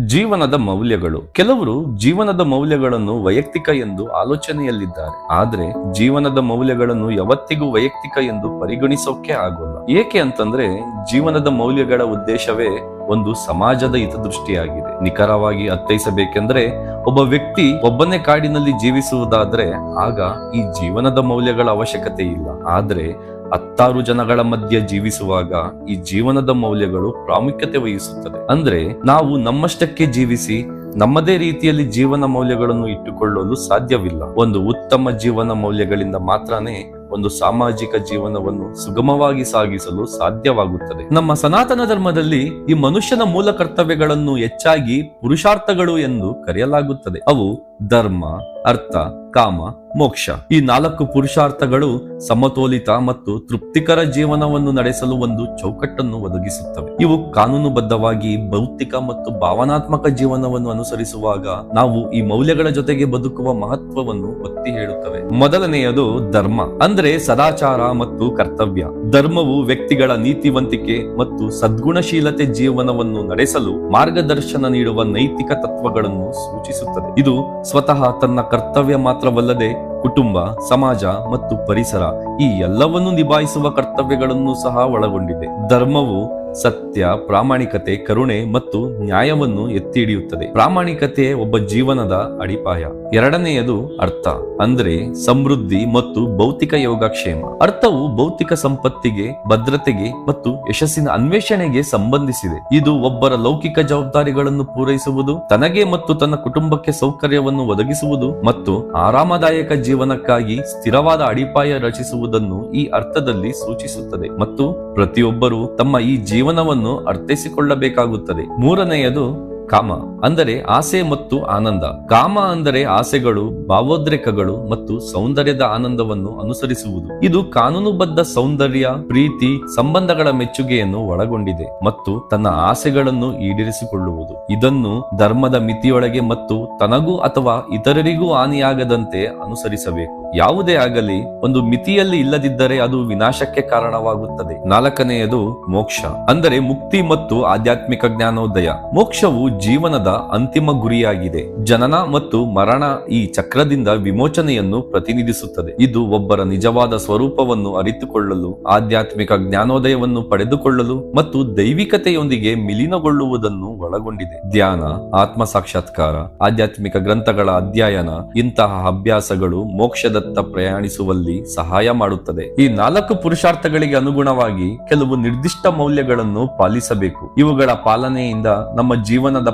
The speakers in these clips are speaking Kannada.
ಜೀವನದ ಮೌಲ್ಯಗಳು. ಕೆಲವರು ಜೀವನದ ಮೌಲ್ಯಗಳನ್ನು ವೈಯಕ್ತಿಕ ಎಂದು ಆಲೋಚನೆಯಲ್ಲಿದ್ದಾರೆ. ಆದ್ರೆ ಜೀವನದ ಮೌಲ್ಯಗಳನ್ನು ಯಾವತ್ತಿಗೂ ವೈಯಕ್ತಿಕ ಎಂದು ಪರಿಗಣಿಸೋಕೆ ಆಗೋಲ್ಲ. ಏಕೆ ಅಂತಂದ್ರೆ ಜೀವನದ ಮೌಲ್ಯಗಳ ಉದ್ದೇಶವೇ ಒಂದು ಸಮಾಜದ ಹಿತದೃಷ್ಟಿಯಾಗಿದೆ. ನಿಖರವಾಗಿ ಅರ್ಥೈಸಬೇಕೆಂದ್ರೆ ಒಬ್ಬ ವ್ಯಕ್ತಿ ಒಬ್ಬನೇ ಕಾಡಿನಲ್ಲಿ ಜೀವಿಸುವುದಾದ್ರೆ ಆಗ ಈ ಜೀವನದ ಮೌಲ್ಯಗಳ ಅವಶ್ಯಕತೆ ಇಲ್ಲ. ಆದ್ರೆ ಹತ್ತಾರು ಜನಗಳ ಮಧ್ಯೆ ಜೀವಿಸುವಾಗ ಈ ಜೀವನದ ಮೌಲ್ಯಗಳು ಪ್ರಾಮುಖ್ಯತೆ ವಹಿಸುತ್ತದೆ. ಅಂದ್ರೆ ನಾವು ನಮ್ಮಷ್ಟಕ್ಕೆ ಜೀವಿಸಿ ನಮ್ಮದೇ ರೀತಿಯಲ್ಲಿ ಜೀವನ ಮೌಲ್ಯಗಳನ್ನು ಇಟ್ಟುಕೊಳ್ಳಲು ಸಾಧ್ಯವಿಲ್ಲ. ಒಂದು ಉತ್ತಮ ಜೀವನ ಮೌಲ್ಯಗಳಿಂದ ಮಾತ್ರನೇ ಒಂದು ಸಾಮಾಜಿಕ ಜೀವನವನ್ನು ಸುಗಮವಾಗಿ ಸಾಗಿಸಲು ಸಾಧ್ಯವಾಗುತ್ತದೆ. ನಮ್ಮ ಸನಾತನ ಧರ್ಮದಲ್ಲಿ ಈ ಮನುಷ್ಯನ ಮೂಲ ಕರ್ತವ್ಯಗಳನ್ನು ಹೆಚ್ಚಾಗಿ ಪುರುಷಾರ್ಥಗಳು ಎಂದು ಕರೆಯಲಾಗುತ್ತದೆ. ಅವು ಧರ್ಮ, ಅರ್ಥ ಕಾಮ, ಮೋಕ್ಷ ಈ ನಾಲ್ಕು ಪುರುಷಾರ್ಥಗಳು ಸಮತೋಲಿತ ಮತ್ತು ತೃಪ್ತಿಕರ ಜೀವನವನ್ನು ನಡೆಸಲು ಒಂದು ಚೌಕಟ್ಟನ್ನು ಒದಗಿಸುತ್ತವೆ. ಇವು ಕಾನೂನುಬದ್ಧವಾಗಿ ಭೌತಿಕ ಮತ್ತು ಭಾವನಾತ್ಮಕ ಜೀವನವನ್ನು ಅನುಸರಿಸುವಾಗ ನಾವು ಈ ಮೌಲ್ಯಗಳ ಜೊತೆಗೆ ಬದುಕುವ ಮಹತ್ವವನ್ನು ಒತ್ತಿ ಹೇಳುತ್ತವೆ. ಮೊದಲನೆಯದು ಧರ್ಮ, ಅಂದ್ರೆ ಸದಾಚಾರ ಮತ್ತು ಕರ್ತವ್ಯ. ಧರ್ಮವು ವ್ಯಕ್ತಿಗಳ ನೀತಿವಂತಿಕೆ ಮತ್ತು ಸದ್ಗುಣಶೀಲತೆ ಜೀವನವನ್ನು ನಡೆಸಲು ಮಾರ್ಗದರ್ಶನ ನೀಡುವ ನೈತಿಕ ತತ್ವಗಳನ್ನು ಸೂಚಿಸುತ್ತದೆ. ಇದು ಸ್ವತಃ ತನ್ನ ಕರ್ತವ್ಯ ಮಾತ್ರವಲ್ಲದೆ ಕುಟುಂಬ ಸಮಾಜ ಮತ್ತು ಪರಿಸರ ಈ ಎಲ್ಲವನ್ನು ನಿಭಾಯಿಸುವ ಕರ್ತವ್ಯಗಳನ್ನು ಸಹ ಒಳಗೊಂಡಿದೆ. ಧರ್ಮವು ಸತ್ಯ, ಪ್ರಾಮಾಣಿಕತೆ, ಕರುಣೆ ಮತ್ತು ನ್ಯಾಯವನ್ನು ಎತ್ತಿ ಹಿಡಿಯುತ್ತದೆ ಪ್ರಾಮಾಣಿಕತೆ ಒಬ್ಬ ಜೀವನದ ಅಡಿಪಾಯ. ಎರಡನೆಯದು ಅರ್ಥ, ಅಂದ್ರೆ ಸಮೃದ್ಧಿ ಮತ್ತು ಭೌತಿಕ ಯೋಗಕ್ಷೇಮ. ಅರ್ಥವು ಭೌತಿಕ ಸಂಪತ್ತಿಗೆ, ಭದ್ರತೆಗೆ ಮತ್ತು ಯಶಸ್ಸಿನ ಅನ್ವೇಷಣೆಗೆ ಸಂಬಂಧಿಸಿದೆ. ಇದು ಒಬ್ಬರ ಲೌಕಿಕ ಜವಾಬ್ದಾರಿಗಳನ್ನು ಪೂರೈಸುವುದು, ತನಗೆ ಮತ್ತು ತನ್ನ ಕುಟುಂಬಕ್ಕೆ ಸೌಕರ್ಯವನ್ನು ಒದಗಿಸುವುದು ಮತ್ತು ಆರಾಮದಾಯಕ ಜೀವನಕ್ಕಾಗಿ ಸ್ಥಿರವಾದ ಅಡಿಪಾಯ ರಚಿಸುವುದನ್ನು ಈ ಅರ್ಥದಲ್ಲಿ ಸೂಚಿಸುತ್ತದೆ. ಮತ್ತು ಪ್ರತಿಯೊಬ್ಬರು ತಮ್ಮ ಈ ಜೀವನವನ್ನು ಅರ್ಥೈಸಿಕೊಳ್ಳಬೇಕಾಗುತ್ತದೆ. ಮೂರನೆಯದು ಕಾಮ. ಅಂದರೆ ಆಸೆ ಮತ್ತು ಆನಂದ. ಕಾಮ ಅಂದರೆ ಆಸೆಗಳು, ಭಾವೋದ್ರೇಕಗಳು ಮತ್ತು ಸೌಂದರ್ಯದ ಆನಂದವನ್ನು ಅನುಸರಿಸುವುದು. ಇದು ಕಾನೂನುಬದ್ಧ ಸೌಂದರ್ಯ, ಪ್ರೀತಿ, ಸಂಬಂಧಗಳ ಮೆಚ್ಚುಗೆಯನ್ನು ಒಳಗೊಂಡಿದೆ ಮತ್ತು ತನ್ನ ಆಸೆಗಳನ್ನು ಈಡೇರಿಸಿಕೊಳ್ಳುವುದು. ಇದನ್ನು ಧರ್ಮದ ಮಿತಿಯೊಳಗೆ ಮತ್ತು ತನಗೂ ಅಥವಾ ಇತರರಿಗೂ ಹಾನಿಯಾಗದಂತೆ ಅನುಸರಿಸಬೇಕು. ಯಾವುದೇ ಆಗಲಿ, ಒಂದು ಮಿತಿಯಲ್ಲಿ ಇಲ್ಲದಿದ್ದರೆ ಅದು ವಿನಾಶಕ್ಕೆ ಕಾರಣವಾಗುತ್ತದೆ. ನಾಲ್ಕನೆಯದು ಮೋಕ್ಷ. ಅಂದರೆ ಮುಕ್ತಿ ಮತ್ತು ಆಧ್ಯಾತ್ಮಿಕ ಜ್ಞಾನೋದಯ. ಮೋಕ್ಷವು ಜೀವನದ ಅಂತಿಮ ಗುರಿಯಾಗಿದೆ. ಜನನ ಮತ್ತು ಮರಣ ಈ ಚಕ್ರದಿಂದ ವಿಮೋಚನೆಯನ್ನು ಪ್ರತಿನಿಧಿಸುತ್ತದೆ. ಇದು ಒಬ್ಬರ ನಿಜವಾದ ಸ್ವರೂಪವನ್ನು ಅರಿತುಕೊಳ್ಳಲು, ಆಧ್ಯಾತ್ಮಿಕ ಜ್ಞಾನೋದಯವನ್ನು ಪಡೆದುಕೊಳ್ಳಲು ಮತ್ತು ದೈವಿಕತೆಯೊಂದಿಗೆ ಮಿಲೀನಗೊಳ್ಳುವುದನ್ನು ಒಳಗೊಂಡಿದೆ. ಧ್ಯಾನ ಆತ್ಮ ಸಾಕ್ಷಾತ್ಕಾರ ಆಧ್ಯಾತ್ಮಿಕ ಗ್ರಂಥಗಳ ಅಧ್ಯಯನ ಇಂತಹ ಅಭ್ಯಾಸಗಳು ಮೋಕ್ಷದತ್ತ ಪ್ರಯಾಣಿಸುವಲ್ಲಿ ಸಹಾಯ ಮಾಡುತ್ತದೆ. ಈ ನಾಲ್ಕು ಪುರುಷಾರ್ಥಗಳಿಗೆ ಅನುಗುಣವಾಗಿ ಕೆಲವು ನಿರ್ದಿಷ್ಟ ಮೌಲ್ಯಗಳನ್ನು ಪಾಲಿಸಬೇಕು. ಇವುಗಳ ಪಾಲನೆಯಿಂದ ನಮ್ಮ ಜೀವನದ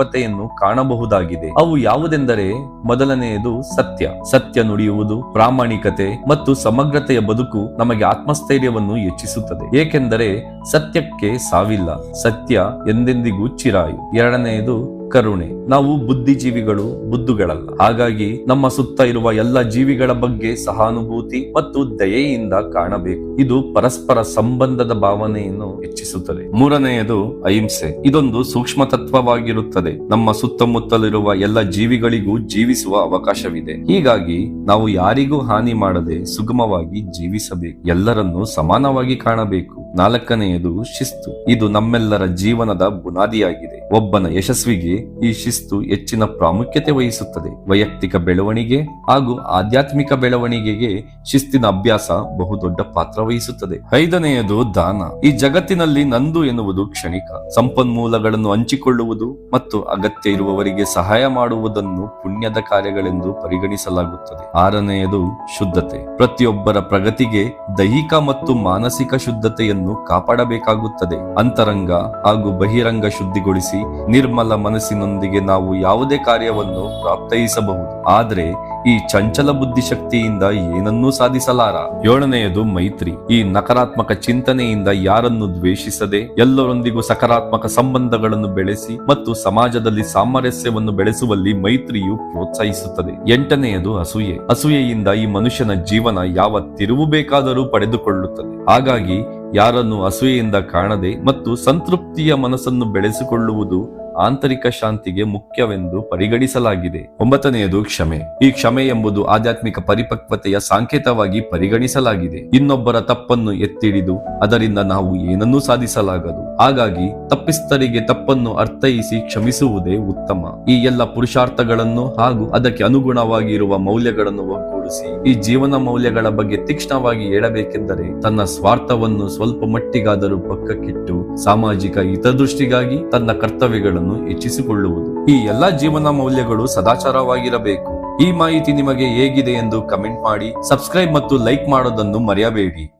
ಪರಿಪಕ್ವತೆಯನ್ನು ಕಾಣಬಹುದಾಗಿದೆ. ಅವು ಯಾವುದೆಂದರೆ ಮೊದಲನೆಯದು ಸತ್ಯ. ಸತ್ಯ ನುಡಿಯುವುದು, ಪ್ರಾಮಾಣಿಕತೆ ಮತ್ತು ಸಮಗ್ರತೆಯ ಬದುಕು ನಮಗೆ ಆತ್ಮಸ್ಥೈರ್ಯವನ್ನು ಹೆಚ್ಚಿಸುತ್ತದೆ. ಏಕೆಂದರೆ ಸತ್ಯಕ್ಕೆ ಸಾವಿಲ್ಲ. ಸತ್ಯ ಎಂದೆಂದಿಗೂ ಚಿರಾಯು. ಎರಡನೆಯದು ಕರುಣೆ. ನಾವು ಬುದ್ಧಿಜೀವಿಗಳು, ಬುದ್ಧುಗಳಲ್ಲ. ಹಾಗಾಗಿ ನಮ್ಮ ಸುತ್ತ ಇರುವ ಎಲ್ಲ ಜೀವಿಗಳ ಬಗ್ಗೆ ಸಹಾನುಭೂತಿ ಮತ್ತು ದಯೆಯಿಂದ ಕಾಣಬೇಕು. ಇದು ಪರಸ್ಪರ ಸಂಬಂಧದ ಭಾವನೆಯನ್ನು ಹೆಚ್ಚಿಸುತ್ತದೆ. ಮೂರನೆಯದು ಅಹಿಂಸೆ. ಇದೊಂದು ಸೂಕ್ಷ್ಮ ತತ್ವವಾಗಿರುತ್ತದೆ ನಮ್ಮ ಸುತ್ತಮುತ್ತಲಿರುವ ಎಲ್ಲ ಜೀವಿಗಳಿಗೂ ಜೀವಿಸುವ ಅವಕಾಶವಿದೆ. ಹೀಗಾಗಿ ನಾವು ಯಾರಿಗೂ ಹಾನಿ ಮಾಡದೆ ಸುಗಮವಾಗಿ ಜೀವಿಸಬೇಕು. ಎಲ್ಲರನ್ನೂ ಸಮಾನವಾಗಿ ಕಾಣಬೇಕು. ನಾಲ್ಕನೆಯದು ಶಿಸ್ತು. ಇದು ನಮ್ಮೆಲ್ಲರ ಜೀವನದ ಬುನಾದಿಯಾಗಿದೆ. ಒಬ್ಬನ ಯಶಸ್ವಿಗೆ ಈ ಶಿಸ್ತು ಹೆಚ್ಚಿನ ಪ್ರಾಮುಖ್ಯತೆ ವಹಿಸುತ್ತದೆ. ವೈಯಕ್ತಿಕ ಬೆಳವಣಿಗೆ ಹಾಗೂ ಆಧ್ಯಾತ್ಮಿಕ ಬೆಳವಣಿಗೆಗೆ ಶಿಸ್ತಿನ ಅಭ್ಯಾಸ ಬಹುದೊಡ್ಡ ಪಾತ್ರ ವಹಿಸುತ್ತದೆ. ಐದನೆಯದು ದಾನ. ಈ ಜಗತ್ತಿನಲ್ಲಿ ನಂದು ಎನ್ನುವುದು ಕ್ಷಣಿಕ. ಸಂಪನ್ಮೂಲಗಳನ್ನು ಹಂಚಿಕೊಳ್ಳುವುದು ಮತ್ತು ಅಗತ್ಯ ಇರುವವರಿಗೆ ಸಹಾಯ ಮಾಡುವುದನ್ನು ಪುಣ್ಯದ ಕಾರ್ಯಗಳೆಂದು ಪರಿಗಣಿಸಲಾಗುತ್ತದೆ. ಆರನೆಯದು ಶುದ್ಧತೆ. ಪ್ರತಿಯೊಬ್ಬರ ಪ್ರಗತಿಗೆ ದೈಹಿಕ ಮತ್ತು ಮಾನಸಿಕ ಶುದ್ಧತೆಯನ್ನು ಕಾಪಾಡಬೇಕಾಗುತ್ತದೆ. ಅಂತರಂಗ ಹಾಗೂ ಬಹಿರಂಗ ಶುದ್ಧಿಗೊಳಿಸಿ ನಿರ್ಮಲ ಮನಸ್ಸಿನೊಂದಿಗೆ ನಾವು ಯಾವುದೇ ಕಾರ್ಯವನ್ನು ಪ್ರಾಪ್ತಯಿಸಬಹುದು ಆದರೆ ಈ ಚಂಚಲ ಬುದ್ಧಿಶಕ್ತಿಯಿಂದ ಏನನ್ನೂ ಸಾಧಿಸಲಾರ. ಏಳನೆಯದು ಮೈತ್ರಿ. ಈ ನಕಾರಾತ್ಮಕ ಚಿಂತನೆಯಿಂದ ಯಾರನ್ನು ದ್ವೇಷಿಸದೆ ಎಲ್ಲರೊಂದಿಗೂ ಸಕಾರಾತ್ಮಕ ಸಂಬಂಧಗಳನ್ನು ಬೆಳೆಸಿ ಮತ್ತು ಸಮಾಜದಲ್ಲಿ ಸಾಮರಸ್ಯವನ್ನು ಬೆಳೆಸುವಲ್ಲಿ ಮೈತ್ರಿಯು ಪ್ರೋತ್ಸಾಹಿಸುತ್ತದೆ. ಎಂಟನೆಯದು ಅಸೂಯೆ. ಅಸೂಯೆಯಿಂದ ಈ ಮನುಷ್ಯನ ಜೀವನ ಯಾವ ತಿರುವು ಬೇಕಾದರೂ ಪಡೆದುಕೊಳ್ಳುತ್ತದೆ. ಹಾಗಾಗಿ ಯಾರನ್ನು ಅಸೂಯೆಯಿಂದ ಕಾಣದೆ ಮತ್ತು ಸಂತೃಪ್ತಿಯ ಮನಸ್ಸನ್ನು ಬೆಳೆಸಿಕೊಳ್ಳುವುದು ಆಂತರಿಕ ಶಾಂತಿಗೆ ಮುಖ್ಯವೆಂದು ಪರಿಗಣಿಸಲಾಗಿದೆ. ಒಂಬತ್ತನೆಯದು ಕ್ಷಮೆ. ಈ ಕ್ಷಮೆ ಎಂಬುದು ಆಧ್ಯಾತ್ಮಿಕ ಪರಿಪಕ್ವತೆಯ ಸಂಕೇತವಾಗಿ ಪರಿಗಣಿಸಲಾಗಿದೆ. ಇನ್ನೊಬ್ಬರ ತಪ್ಪನ್ನು ಎತ್ತಿಡಿದು ಅದರಿಂದ ನಾವು ಏನನ್ನೂ ಸಾಧಿಸಲಾಗದು. ಹಾಗಾಗಿ ತಪ್ಪಿಸ್ತರಿಗೆ ತಪ್ಪನ್ನು ಅರ್ಥೈಸಿ ಕ್ಷಮಿಸುವುದೇ ಉತ್ತಮ. ಈ ಎಲ್ಲ ಪುರುಷಾರ್ಥಗಳನ್ನು ಹಾಗೂ ಅದಕ್ಕೆ ಅನುಗುಣವಾಗಿರುವ ಮೌಲ್ಯಗಳನ್ನು ಒಗ್ಗೂಡಿಸಿ ಈ ಜೀವನ ಮೌಲ್ಯಗಳ ಬಗ್ಗೆ ತೀಕ್ಷ್ಣವಾಗಿ ಹೇಳಬೇಕೆಂದರೆ ತನ್ನ ಸ್ವಾರ್ಥವನ್ನು ಸ್ವಲ್ಪ ಮಟ್ಟಿಗಾದರೂ ಪಕ್ಕಕ್ಕಿಟ್ಟು ಸಾಮಾಜಿಕ ಹಿತದೃಷ್ಟಿಗಾಗಿ ತನ್ನ ಕರ್ತವ್ಯಗಳನ್ನು ಹೆಚ್ಚಿಸಿಕೊಳ್ಳುವುದು. ಈ ಎಲ್ಲಾ ಜೀವನ ಮೌಲ್ಯಗಳು ಸದಾಚಾರವಾಗಿರಬೇಕು. ಈ ಮಾಹಿತಿ ನಿಮಗೆ ಹೇಗಿದೆ ಎಂದು ಕಮೆಂಟ್ ಮಾಡಿ, ಸಬ್ಸ್ಕ್ರೈಬ್ ಮತ್ತು ಲೈಕ್ ಮಾಡೋದನ್ನು ಮರೆಯಬೇಡಿ.